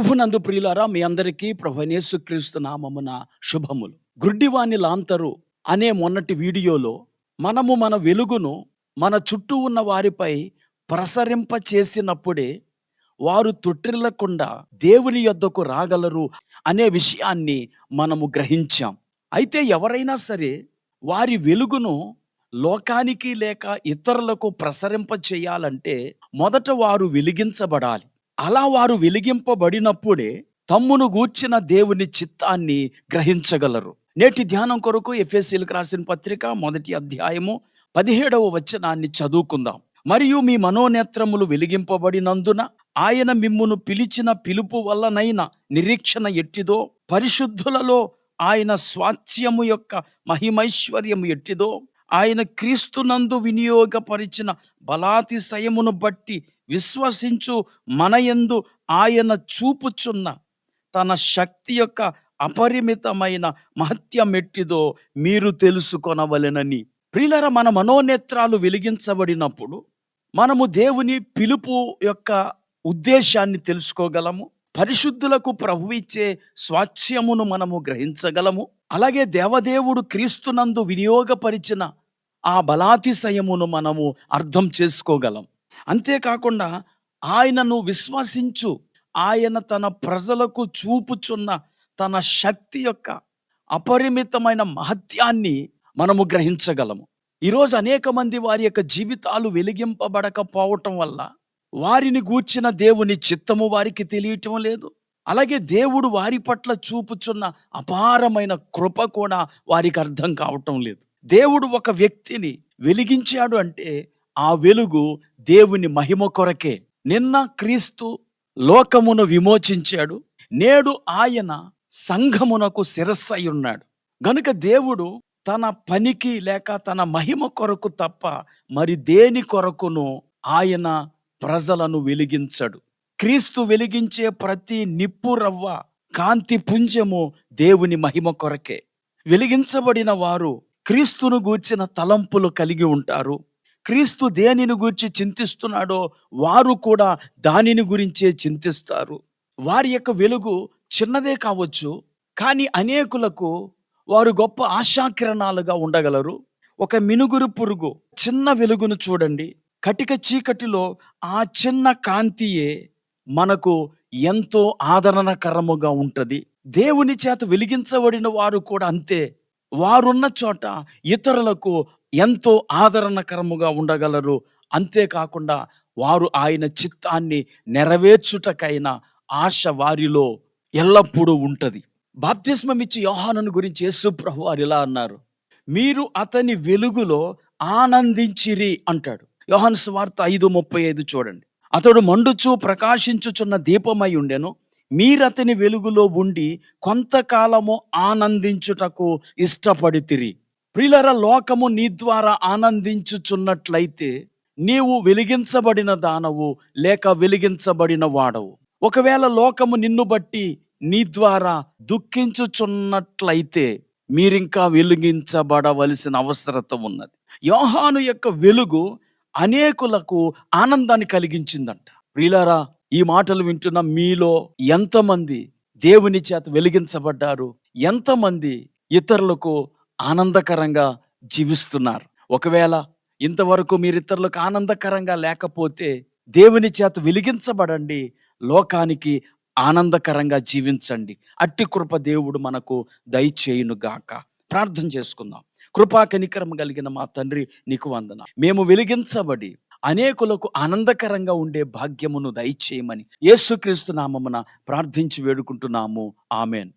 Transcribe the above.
ప్రభునందు ప్రియులారా మీ అందరికీ ప్రభు యేసుక్రీస్తు నామమున శుభములు. గుడ్డివాణి లాంతరు అనే మొన్నటి వీడియోలో మనము మన వెలుగును మన చుట్టూ ఉన్న వారిపై ప్రసరింప చేసినప్పుడే వారు తొట్టిల్లకుండా దేవుని యొద్దకు రాగలరు అనే విషయాన్ని మనము గ్రహించాం. అయితే ఎవరైనా సరే వారి వెలుగును లోకానికి లేక ఇతరులకు ప్రసరింప చేయాలంటే మొదట వారు వెలిగించబడాలి. అలా వారు వెలిగింపబడినప్పుడే తమ్మును గూర్చిన దేవుని చిత్తాన్ని గ్రహించగలరు. నేటి ధ్యానం కొరకు ఎఫ్ఎస్సీలకు రాసిన పత్రిక మొదటి అధ్యాయము పదిహేడవ వచనాన్ని చదువుకుందాం. మరియు మీ మనోనేత్రములు వెలిగింపబడినందున ఆయన మిమ్మును పిలిచిన పిలుపు వల్లనైన నిరీక్షణ ఎట్టిదో పరిశుద్ధులలో ఆయన స్వాత్యము యొక్క మహిమైశ్వర్యము ఎట్టిదో ఆయన క్రీస్తునందు వినియోగపరిచిన బలాతిశయమును బట్టి విశ్వసించు మనయందు ఆయన చూపుచున్న తన శక్తి యొక్క అపరిమితమైన మహత్యమెట్టిదో మీరు తెలుసుకొనవలెనని. ప్రియులర మన మనోనేత్రాలు వెలిగించబడినప్పుడు మనము దేవుని పిలుపు యొక్క ఉద్దేశాన్ని తెలుసుకోగలము. పరిశుద్ధులకు ప్రభు ఇచ్చే స్వాచ్యమును మనము గ్రహించగలము. అలాగే దేవదేవుడు క్రీస్తునందు వినియోగపరిచిన ఆ బలాతిశయమును మనము అర్థం చేసుకోగలం. అంతేకాకుండా ఆయనను విశ్వసించు. ఆయన తన ప్రజలకు చూపుచున్న తన శక్తి యొక్క అపరిమితమైన మహత్యాన్ని మనము గ్రహించగలము. ఈరోజు అనేక మంది వారి యొక్క జీవితాలు వెలిగింపబడకపోవటం వల్ల వారిని గూర్చిన దేవుని చిత్తము వారికి తెలియటం లేదు. అలాగే దేవుడు వారి పట్ల చూపుచున్న అపారమైన కృప కూడా వారికి అర్థం కావటం లేదు. దేవుడు ఒక వ్యక్తిని వెలిగించాడు అంటే ఆ వెలుగు దేవుని మహిమ కొరకే. నిన్న క్రీస్తు లోకమును విమోచించాడు. నేడు ఆయన సంఘమునకు శిరస్సై ఉన్నాడు. గనుక దేవుడు తన పనికి లేక తన మహిమ కొరకు తప్ప మరి దేని కొరకును ఆయన ప్రజలను వెలిగించడు. క్రీస్తు వెలిగించే ప్రతి నిప్పు రవ్వ కాంతి పుంజము దేవుని మహిమ కొరకే. వెలిగించబడిన వారు క్రీస్తును గూర్చిన తలంపులు కలిగి ఉంటారు. క్రీస్తు దేనిని గురించి చింతిస్తున్నాడో వారు కూడా దానిని గురించే చింతిస్తారు. వారి యొక్క వెలుగు చిన్నదే కావచ్చు కానీ అనేకులకు వారు గొప్ప ఆశాకిరణాలుగా ఉండగలరు. ఒక మినుగురు పురుగు చిన్న వెలుగును చూడండి. కటిక చీకటిలో ఆ చిన్న కాంతియే మనకు ఎంతో ఆదరణకరముగా ఉంటుంది. దేవుని చేత వెలిగించబడిన వారు కూడా అంతే. వారున్న చోట ఇతరులకు ఎంతో ఆదరణకరముగా ఉండగలరు. అంతేకాకుండా వారు ఆయన చిత్తాన్ని నెరవేర్చుటకైన ఆశ వారిలో ఎల్లప్పుడూ ఉంటుంది. బాప్తిస్మం ఇచ్చి యోహానుని గురించి యేసు ప్రభు వారు ఇలా అన్నారు మీరు అతని వెలుగులో ఆనందించిరి అంటాడు. యోహాను స్వార్త ఐదు ముప్పై ఐదు చూడండి. అతడు మండుచు ప్రకాశించుచున్న దీపమై ఉండెను. మీరతని వెలుగులో ఉండి కొంతకాలము ఆనందించుటకు ఇష్టపడితిరి. ప్రిలర లోకము నీ ద్వారా ఆనందించుచున్నట్లయితే నీవు వెలిగించబడిన దానవు లేక వెలిగించబడిన వాడవు. ఒకవేళ లోకము నిన్ను బట్టి నీ ద్వారా దుఃఖించుచున్నట్లయితే మీరింకా వెలిగించబడవలసిన అవసరత ఉన్నది. యోహాను యొక్క వెలుగు అనేకులకు ఆనందాన్ని కలిగించిందంట. ప్రిలరా ఈ మాటలు వింటున్న మీలో ఎంతమంది దేవుని చేత వెలిగించబడ్డారు? ఎంతమంది ఇతరులకు ఆనందకరంగా జీవిస్తున్నారు? ఒకవేళ ఇంతవరకు మీరు ఇతరులకు ఆనందకరంగా లేకపోతే దేవుని చేత వెలిగించబడండి. లోకానికి ఆనందకరంగా జీవించండి. అట్టి కృప దేవుడు మనకు దయచేయును గాక ప్రార్థన చేసుకుందాం. కృపా కనికరం కలిగిన మా తండ్రి నీకు వందన మేము వెలిగించబడి అనేకులకు ఆనందకరంగా ఉండే భాగ్యమును దయచేయమని యేసుక్రీస్తు నామమున ప్రార్థించి వేడుకుంటున్నాము. ఆమెన్.